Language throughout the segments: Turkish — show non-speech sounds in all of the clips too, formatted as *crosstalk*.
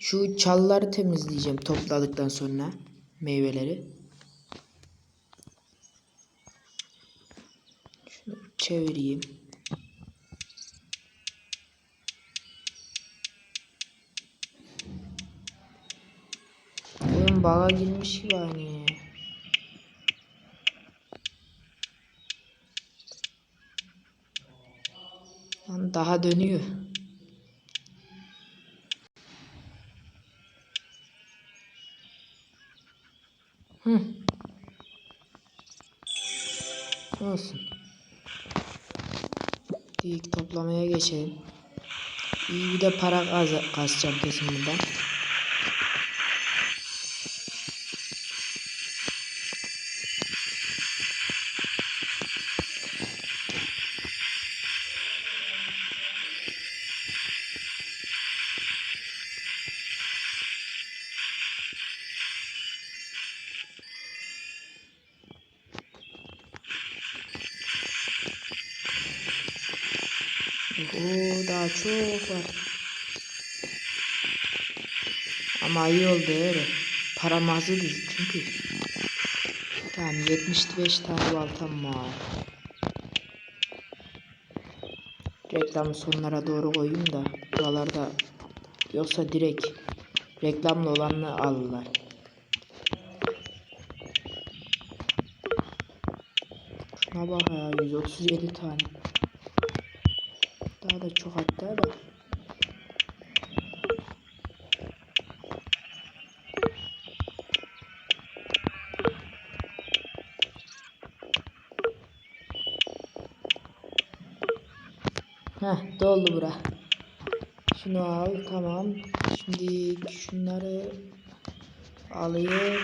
Şu çalıları temizleyeceğim topladıktan sonra meyveleri. Şunu çevireyim. Oyun baga girmiş. Lan daha dönüyor. Hı. Olsun. İlk toplamaya geçelim. İyi bir de para kaz kesin bundan. Çok var. Ama iyi oldu öyle. Param azdı çünkü. Tamam 75 tane baltam var. Reklamı sonlara doğru koyayım da buralarda yoksa direkt reklamlı olanını alırlar. Şuna bak ya 137 tane. Daha da çok hatta da. Heh doldu bura. Şunu al tamam. Şimdi şunları alayım.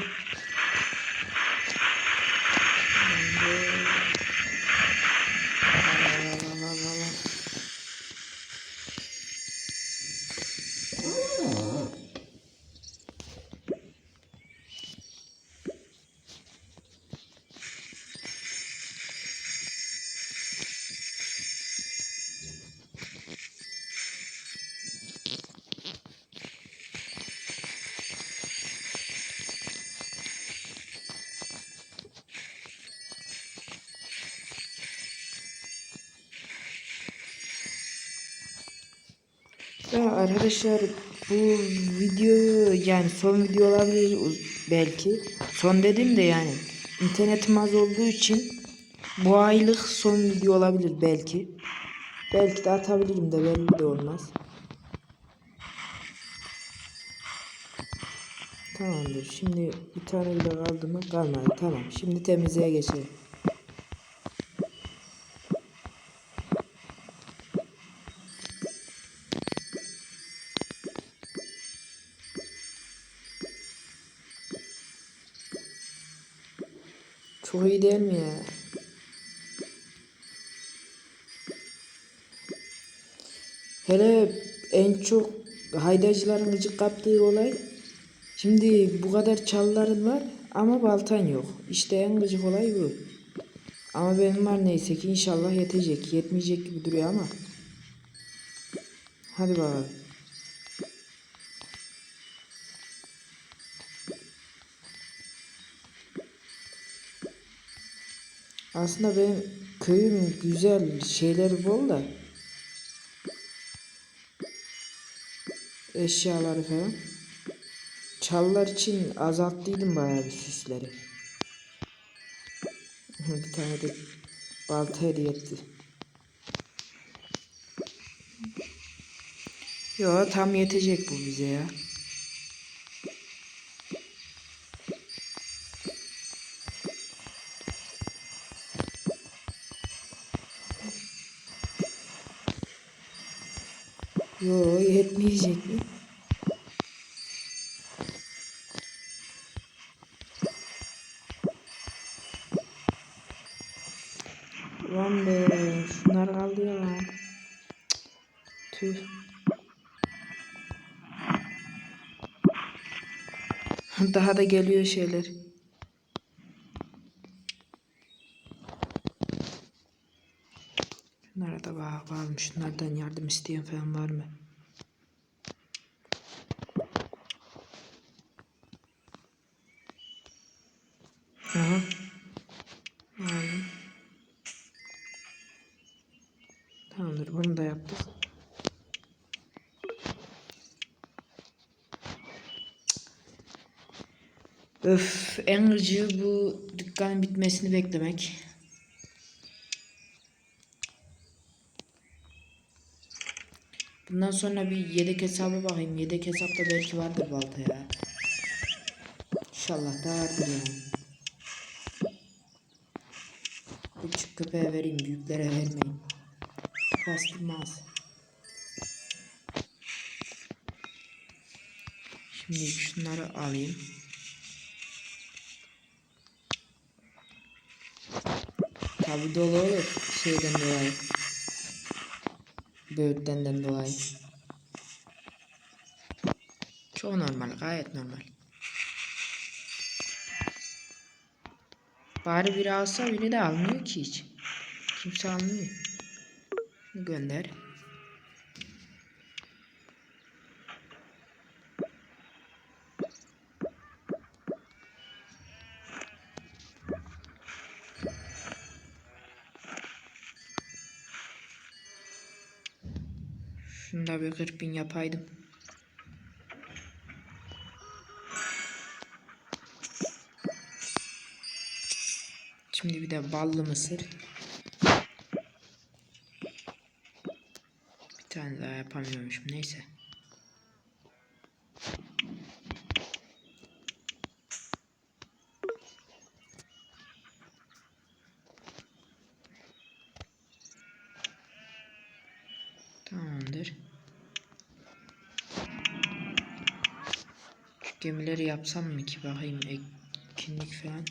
Arkadaşlar bu videoyu yani son video olabilir belki. Son dedim de yani internetim az olduğu için bu aylık son video olabilir belki. Belki de atabilirim de belli de olmaz. Tamamdır. Şimdi bir tane bile kaldı mı? Kalmadı. Tamam. Şimdi temizliğe geçelim. Mi ya? Hele en çok haydacıların gıcık kaptığı olay şimdi bu kadar çalıların var ama baltan yok. İşte en gıcık olay bu. Ama benim var neyse ki inşallah yetecek. Yetmeyecek gibi duruyor ama. Hadi bakalım. Aslında benim köyüm güzel şeyleri bol da eşyaları falan. Çalılar için azalttıydım bayağı bir süsleri. *laughs* bir tane de balta hediye etti. Yo tam yetecek bu bize ya. Tüh. Daha da geliyor şeyler. Şunlara da bak var? Şunlardan yardım isteyen falan var mı? Aha. Aldım. Tamamdır bunu da yaptık. Öf en gıcığı bu dükkanın bitmesini beklemek. Bundan sonra bir yedek hesaba bakayım. Yedek hesapta belki vardır balta ya. İnşallah da vardır yani. Küçük köpeğe vereyim, büyüklere vermeyin. Bastırmaz. Şimdi şunları alayım. Tabi dolu olur şeyden dolayı. Böğürtlenden dolayı. Çok normal, gayet normal. Bari biri alsa biri de almıyor ki hiç. Kimse almıyor. Gönder. 40 bin yapaydım. Şimdi bir de ballı mısır. Bir tane daha yapamıyormuşum. Neyse. Tamamdır. Şu gemileri yapsam mı ki bakayım etkinlik falan.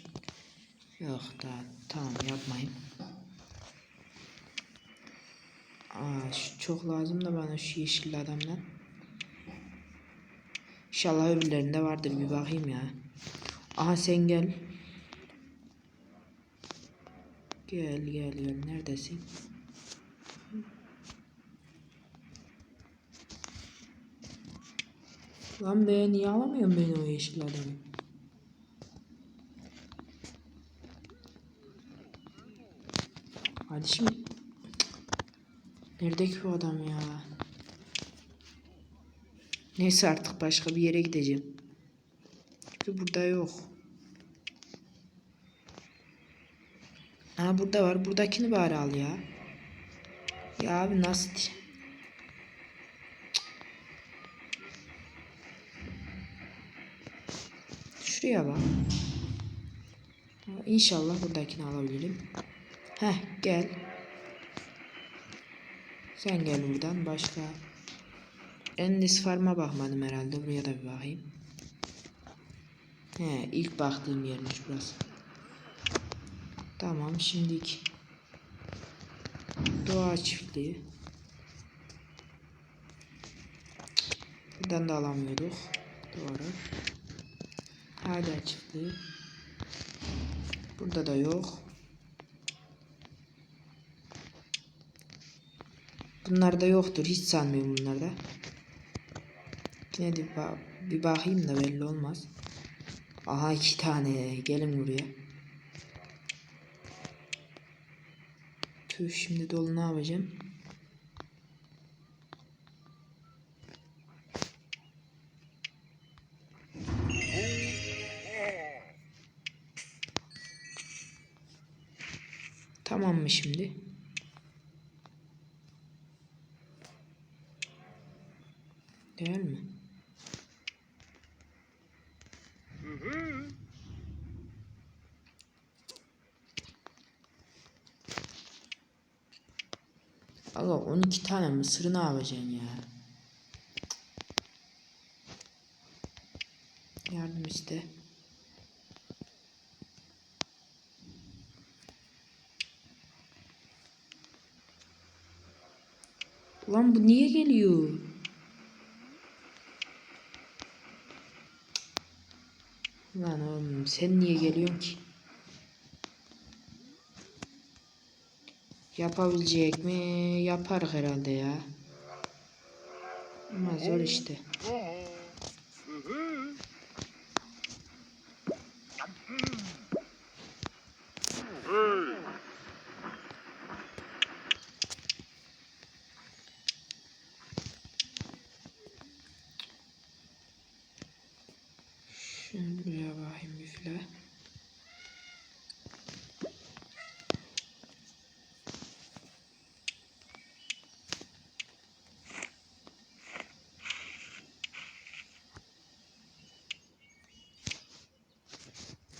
Yok daha tamam yapmayayım. Aa şu çok lazım da bana şu yeşilli adamdan. İnşallah öbürlerinde vardır bir bakayım ya. Aha sen gel. Gel gel gel neredesin? Lan be niye alamıyorum ben o yeşil adamı? Şimdi. Nerede ki bu adam ya? Neyse artık başka bir yere gideceğim. Çünkü burada yok. Ha burada var. Buradakini bari al ya. Ya abi nasıl diyeceğim? Bak. Ha, İnşallah buradakini alabilirim. Heh gel. Sen gel buradan. Başka. Endis Farm'a bakmadım herhalde. Buraya da bir bakayım. He ilk baktığım yermiş burası. Tamam şimdiki. Doğa çiftliği. Buradan da alamıyorduk. Doğru. Hala çiftliği. Burada da yok. Bunlarda yoktur. Hiç sanmıyorum bunlarda. Yine de ba- bir bakayım da belli olmaz. Aha iki tane. Gelin buraya. Tüh şimdi dolu ne yapacağım? Tamam mı şimdi? Değil mi? Allah 12 tane mısırı ne yapacaksın ya? Yardım iste. Lan bu niye geliyor? Lan oğlum sen niye geliyorsun ki? Yapabilecek mi? Yapar herhalde ya. Ama zor işte. Şöyle buraya bakayım bir filan.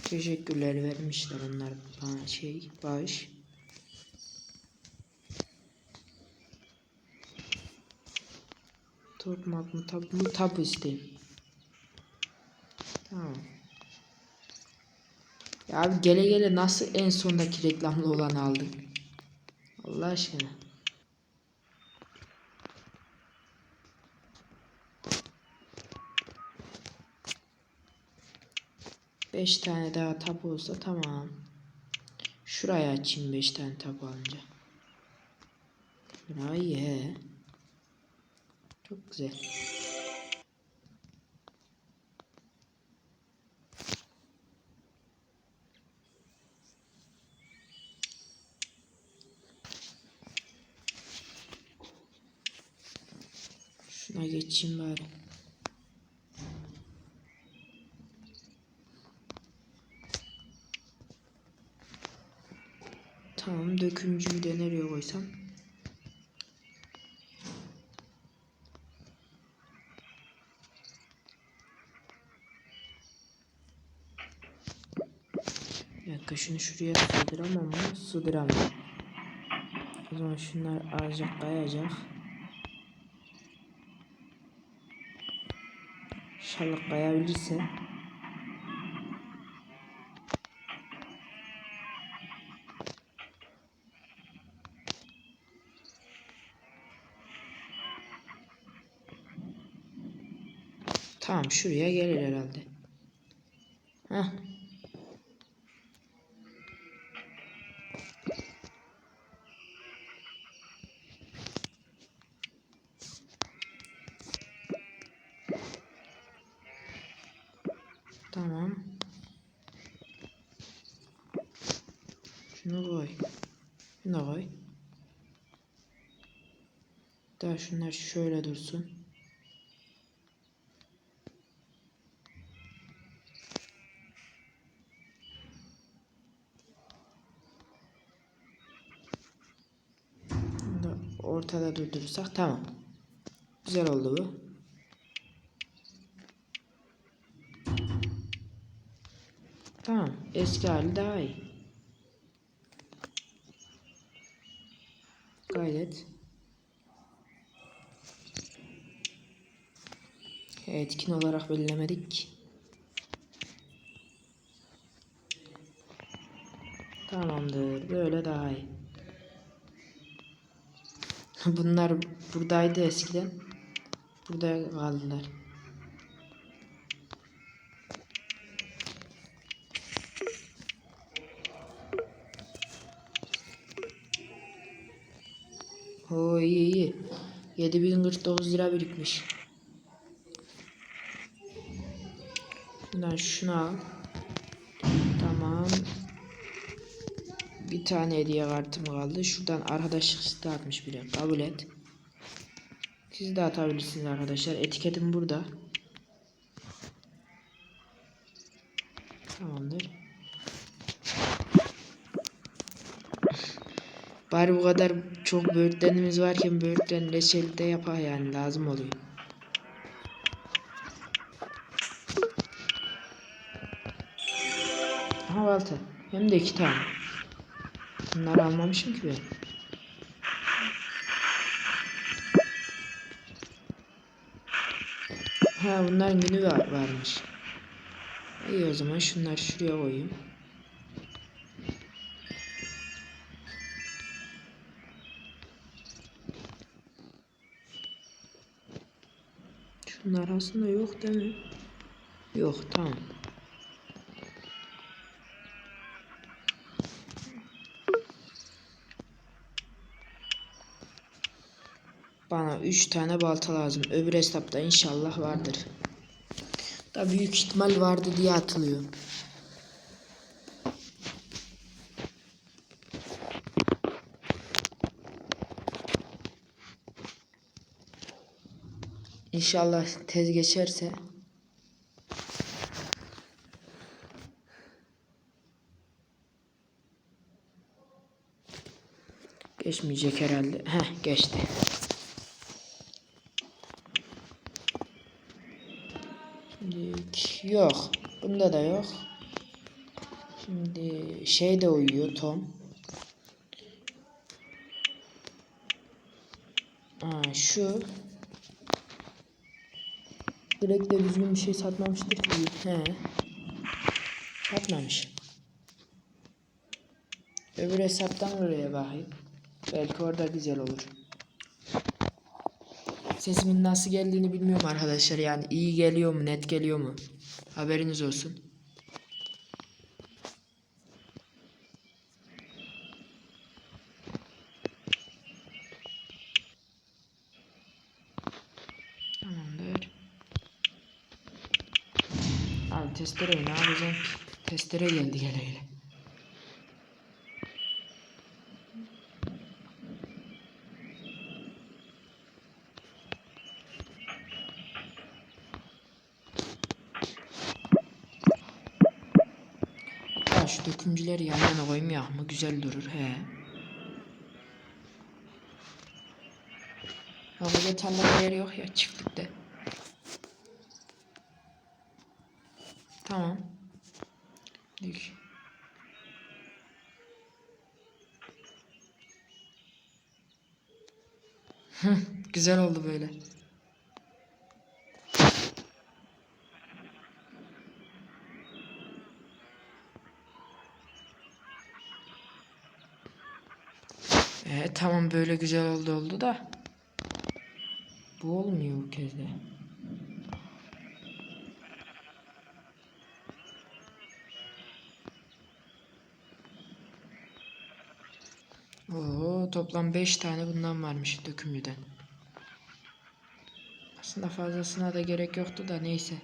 Teşekkürler vermişler onlar bana şey bağış. Topmak mı tabu mu tabu isteyeyim. Tamam. Ya abi gele gele nasıl en sondaki reklamlı olan aldın? Allah aşkına. Beş tane daha tapu olsa tamam. Şuraya açayım beş tane tapu alınca. Burayı he. Çok güzel. Şuna geçeyim bari. Tamam dökümcüyü de nereye koysam? Bir dakika şunu şuraya sığdıramam mı? Sığdıramam. O zaman şunlar azıcık kayacak. İnşallah kayabilirse. Tamam şuraya gelir herhalde. Heh. Tamam. Şunu koy. Şunu koy. Daha şunlar şöyle dursun. Ortada durdurursak tamam. Güzel oldu bu. Tamam. Eski hali daha iyi. Gayret. Etkin olarak belirlemedik. Tamamdır. Böyle daha iyi. Bunlar buradaydı eskiden. Burada kaldılar. Oo iyi iyi. 7049 lira birikmiş. Bundan şunu al. Tamam. Bir tane hediye kartım kaldı. Şuradan arkadaşlık isteği atmış bile. Kabul et. Siz de atabilirsiniz arkadaşlar. Etiketim burada. Tamamdır. Bari bu kadar çok böğürtlenimiz varken böğürtlen reçeli de yapar yani lazım oluyor. Aha balta. Hem de iki tane. Bunları almamışım ki ben. Ha bunların günü var, varmış. İyi o zaman şunları şuraya koyayım. Şunlar aslında yok değil mi? Yok tamam. 3 tane balta lazım. Öbür hesapta inşallah vardır. Da büyük ihtimal vardı diye atılıyor. İnşallah tez geçerse Geçmeyecek herhalde. Heh geçti. Yok. Bunda da yok. Şimdi şey de uyuyor Tom. Aa, şu. Direkt de düzgün bir şey satmamıştır ki. He. Satmamış. Öbür hesaptan oraya bakayım. Belki orada güzel olur. Sesimin nasıl geldiğini bilmiyorum arkadaşlar. Yani iyi geliyor mu, net geliyor mu? Haberiniz olsun. Tamamdır. Abi testereyi ne yapacağım ki? Testere geldi gele gele. Şu dökümcüleri yan yana koyayım ya mı güzel durur he. Burada tarlada yer yok ya çiftlikte. Tamam. Dik. Güzel oldu böyle. Ee, tamam böyle güzel oldu oldu da. Bu olmuyor bu kez de. Oo, toplam 5 tane bundan varmış dökümlüden. Aslında fazlasına da gerek yoktu da neyse.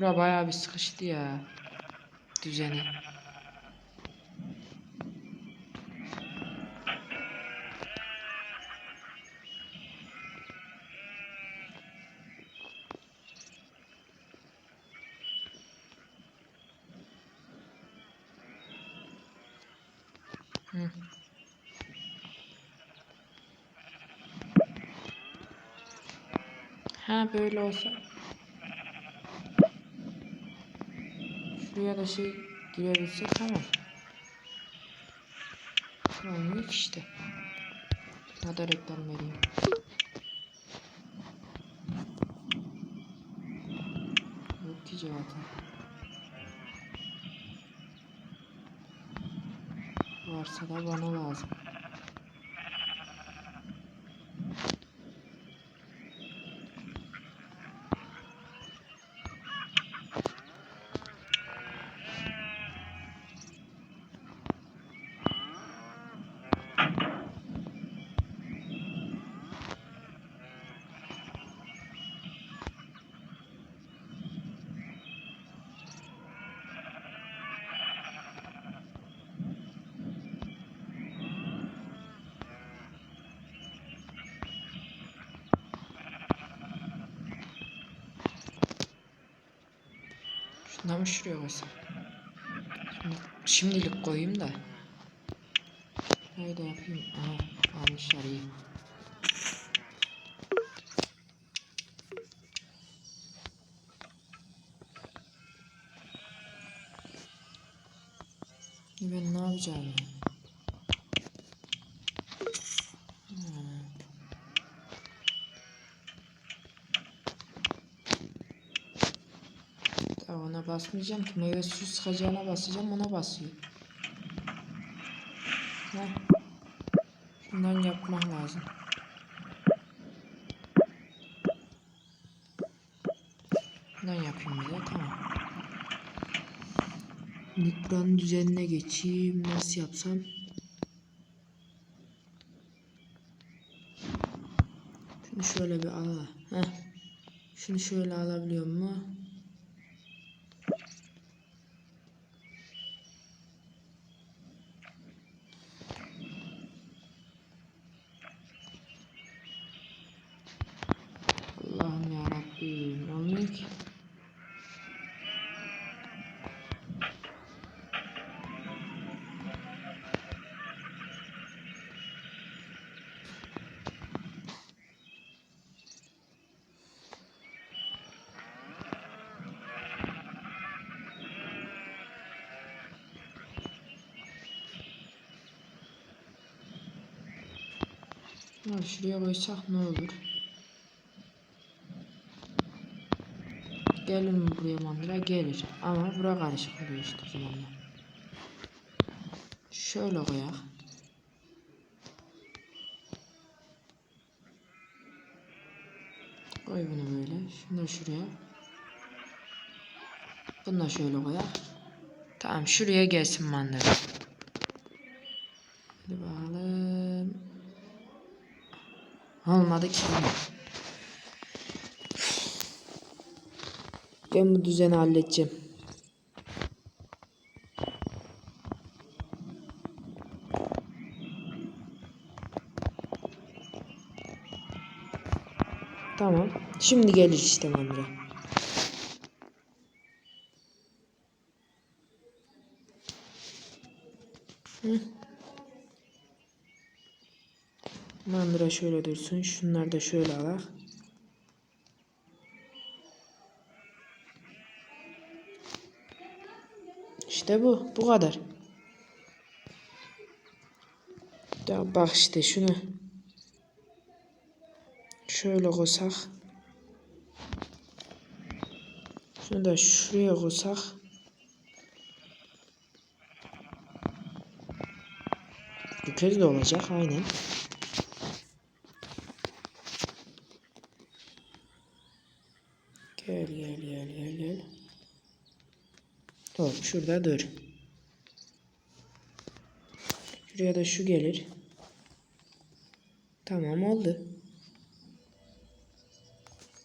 Bura bayağı bir sıkıştı ya. Düzeni. Hı. Ha böyle olsa. Şuraya da şey girebilsek tamam. Ki işte. Ya da reklam vereyim. Yok ki zaten. Varsa da bana lazım. Şuna mı şuraya koysam? Şimdi, şimdilik koyayım da. Haydi yapayım. Aha almışlar iyi. Ben ne yapacağım? Basmayacağım ki meyve suyu sıkacağına basacağım ona basıyor. Heh. Şundan yapmak lazım. Bundan yapayım bir de tamam. Buranın düzenine geçeyim. Nasıl yapsam? Şunu şöyle bir al. Heh. Şunu şöyle alabiliyor mu? Ha, şuraya koysak ne olur? Gelir mi buraya mandıra? Gelir. Ama bura karışık oluyor işte o zaman. Şöyle koyak. Koy bunu böyle. Şunu şuraya. Bunu da şöyle koyak. Tamam şuraya gelsin mandıra. Hadi bakalım. Olmadı ki. Ben bu düzeni halledeceğim. Tamam. Şimdi gelir işte mandıra. Hı. Mandıra şöyle dursun. Şunları da şöyle alak. İşte bu. Bu kadar. Ya bak işte şunu. Şöyle koysak. Şunu da şuraya koysak. Yukarı da olacak aynen. Gel gel gel gel gel. Hop şurada dur. Şuraya da şu gelir. Tamam oldu.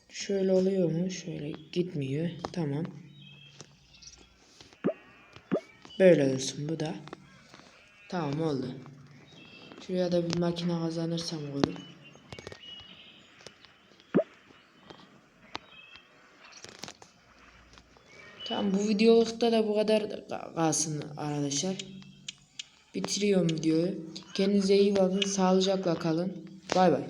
Şöyle oluyor mu? Şöyle gitmiyor. Tamam. Böyle olsun bu da. Tamam oldu. Şuraya da bir makine kazanırsam olur. Tamam bu videolukta da bu kadar kalsın arkadaşlar. Bitiriyorum videoyu. Kendinize iyi bakın. Sağlıcakla kalın. Bay bay.